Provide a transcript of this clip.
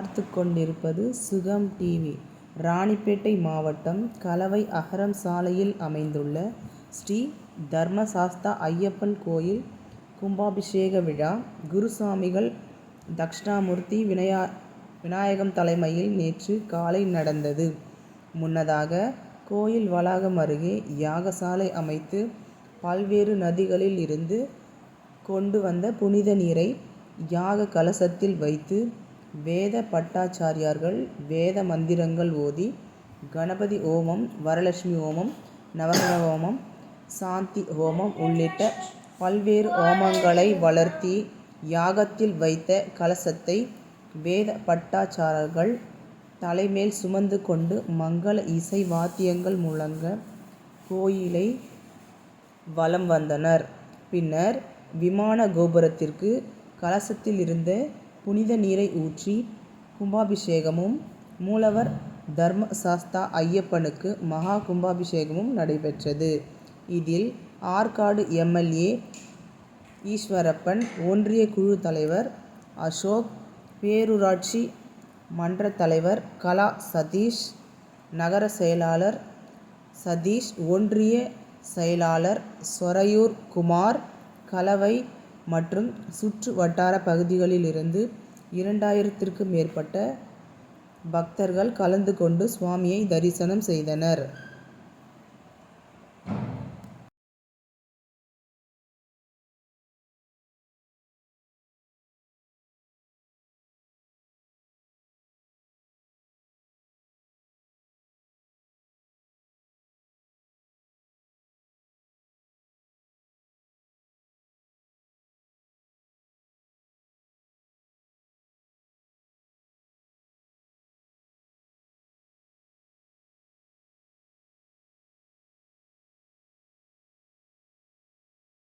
பார்த்து கொண்டிருப்பது சுகம் டிவி ராணிப்பேட்டை மாவட்டம் கலவை அகரம் சாலையில் அமைந்துள்ள ஸ்ரீ தர்மசாஸ்தா ஐயப்பன் கோயில் கும்பாபிஷேக விழா குருசாமிகள் தக்ஷணாமூர்த்தி வினயா விநாயகம் தலைமையில் நேற்று காலை நடந்தது. முன்னதாக கோயில் வளாகம் அருகே யாகசாலை அமைத்து பல்வேறு நதிகளில் இருந்து கொண்டு வந்த புனித நீரை யாக கலசத்தில் வைத்து வேத பட்டாச்சாரியார்கள் வேத மந்திரங்கள் ஓதி கணபதி ஹோமம் வரலட்சுமி ஹோமம் நவகிரக ஹோமம் சாந்தி ஹோமம் உள்ளிட்ட பல்வேறு ஹோமங்களை வளர்த்தி யாகத்தில் வைத்த கலசத்தை வேத பட்டாச்சாரர்கள் தலைமேல் சுமந்து கொண்டு மங்கள இசை வாத்தியங்கள் முழங்க கோயிலை வலம் வந்தனர். பின்னர் விமான கோபுரத்திற்கு கலசத்தில் இருந்த புனித நீரை ஊற்றி கும்பாபிஷேகமும் மூலவர் தர்ம சாஸ்தா ஐயப்பனுக்கு மகா கும்பாபிஷேகமும் நடைபெற்றது. இதில் ஆற்காடு எம்எல்ஏ ஈஸ்வரப்பன் ஒன்றிய குழு தலைவர் அசோக் பேரூராட்சி மன்ற தலைவர் கலா சதீஷ் நகர செயலாளர் சதீஷ் ஒன்றிய செயலாளர் சொரையூர் குமார் கலவை மற்றும் சுற்று வட்டார பகுதிகளிலிருந்து இரண்டாயிரத்திற்கும் மேற்பட்ட பக்தர்கள் கலந்து கொண்டு சுவாமியை தரிசனம் செய்தனர்.